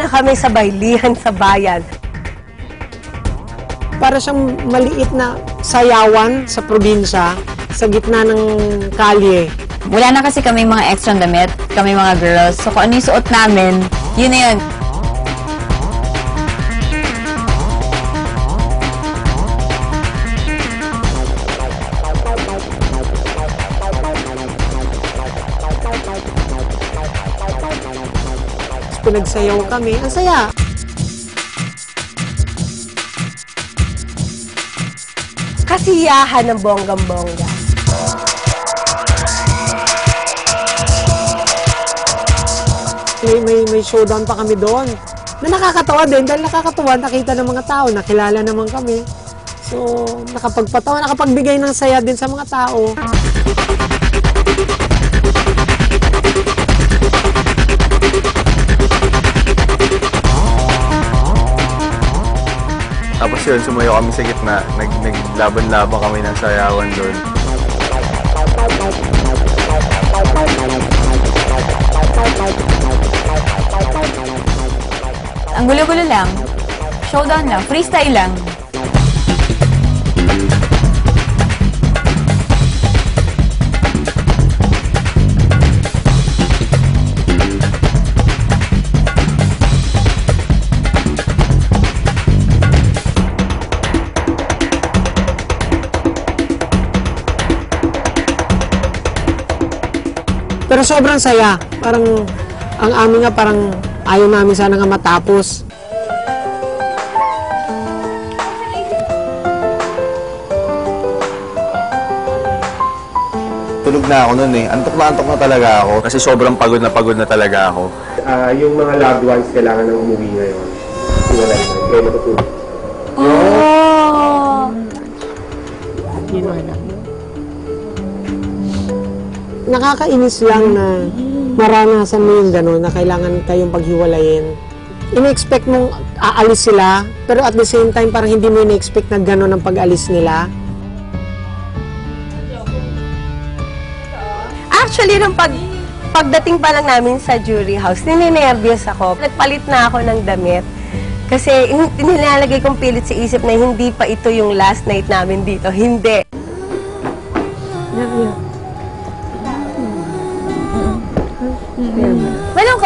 na kami sa baylihan sa bayan. Para siyang maliit na sayawan sa probinsya, sa gitna ng kalye. Wala na kasi kami mga extra damit, kami mga girls. So kung ano yung suot namin, yun na yun. Tapos pinagsayaw kami. Ang saya. Kasiyahan ng bonggang-bongga. May, may, may showdown pa kami doon. Na nakakatawa din dahil nakakatawa nakita ng mga tao, nakilala naman kami. So, nakapagpatawa, nakapagbigay ng saya din sa mga tao. Tapos yun, sumayo kami sa gitna. Nag, naglaban-laban kami ng sayawan doon. Ang gulo-gulo lang. Showdown lang. Freestyle lang. Pero sobrang saya. Parang, ang amin nga parang ayaw namin sana nga matapos. Tulog na ako noon eh. Antok na antok na talaga ako. Kasi sobrang pagod na pagod na talaga ako. Ah, yung mga loved ones kailangan ng umuwi ngayon. Iwalay na. Kaya matutulog. Nakakainis lang na maranasan mo yung gano'n na kailangan kayong paghiwalayin. Ina-expect mong aalis sila, pero at the same time parang hindi mo ina-expect na gano'n ang pag-alis nila. Actually, nung pag, pagdating pa lang namin sa jury house, nininervyos ako. Nagpalit na ako ng damit. Kasi nilalagay kong pilit sa isip na hindi pa ito yung last night namin dito. Hindi.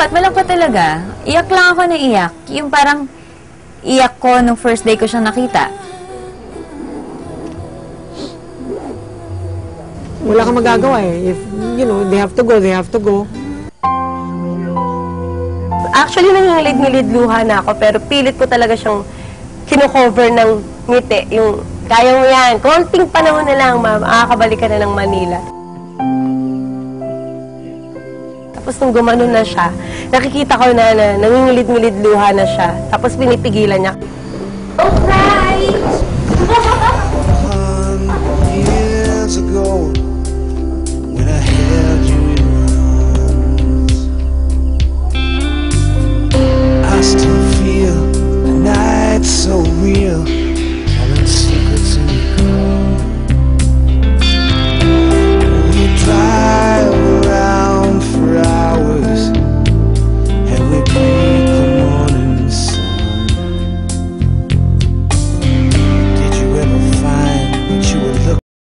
Malungkot, malungkot talaga. Iyak lang ako na iyak. Yung parang iyak ko nung first day ko siyang nakita. Wala kang magagawa eh. If, you know, they have to go, they have to go. Actually, nangingilid-ngilid luha na ako, pero pilit ko talaga siyang kino-cover ng ngiti. Yung, kaya mo yan, konting panahon na lang, ma'am, makakabalik ka na ng Manila. Tapos nung gumano na siya, nakikita ko na, na nangingilid-ngilid luha na siya. Tapos pinipigilan niya. Still feel the night so real